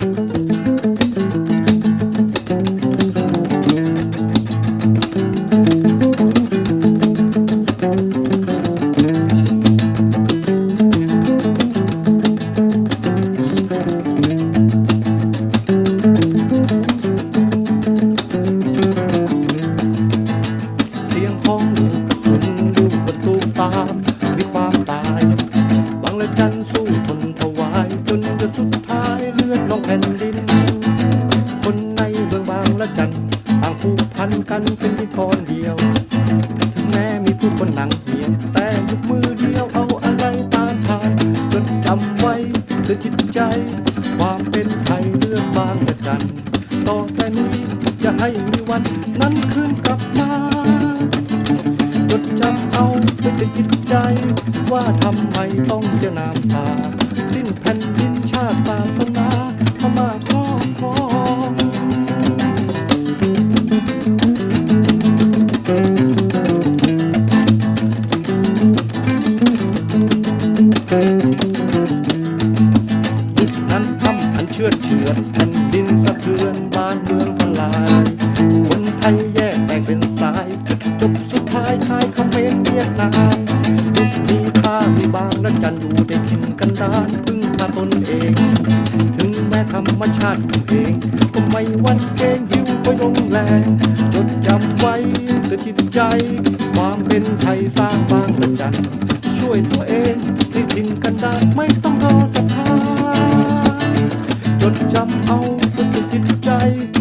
เในเมืองบางละจันต่างผูกพันกันเป็นที่กรเดียว ถึงแม้มีผู้คนหนังเหียวแต่ยกมือเดียวเอาอะไรตานทานจดจำไว้เตือนจิตใจ ความเป็นไทยเรื่องบางละจันต่อแต่นี้จะให้มีวันนั้นคืนกลับมาจดจำเอาเป็นจิตใจ ว่าทำไมต้องเสียน้ำตาสิ้นแผ่น เชื่อดเฉือนแผ่นดินสะเทือนบ้านเมืองทลาย คนไทยแยกแตกเป็นสายจุดจบสุดท้ายชายเมรเวียดนามยุคนี้ข้ามีบางและจันอยู่ในถิ่นกันดานพึ่งพาตนเอง ถึงแม้ธรรมชาติของเองก็ไม่หวันเกงหิวไปลงแรงจดจำไว้เตือนจิตใจ ความเป็นไทยสร้างบางละจันช่วยตัวเองในถิ่นกันดารไม่ต้องรอสภาจ ចិត្តចាំអោពុទ្ធចិត្តចៃ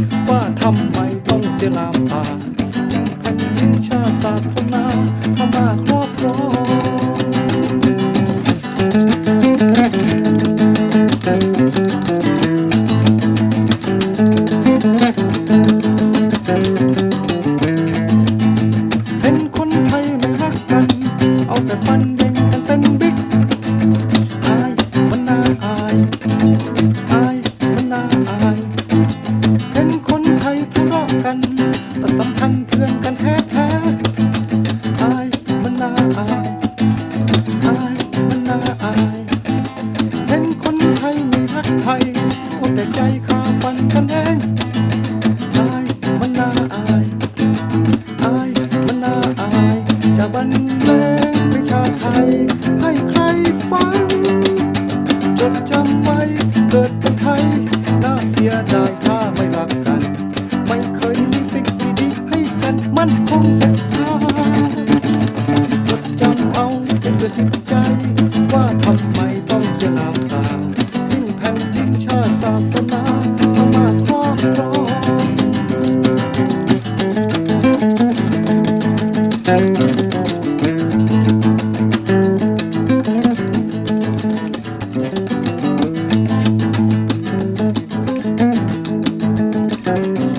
กันแต่สัมพันธ์เพื่อนกันแท้แท้อายมันน่าอายอายมันน่าอายเห็นคนไทยไม่รักไทยเอาแต่ใจคาฟันกันเองอายมันน่าอายอายมันน่าอายจะบรรเลงเพลงชาไทยให้ใครฟังจดจำไว้ คงศรัทธาจดจำเอาเป็นเตือนจิตใจ ว่าทำไมต้องเสียน้ำตา สิ้นแผ่นดินชาติศาสนาพมาครอบครอง「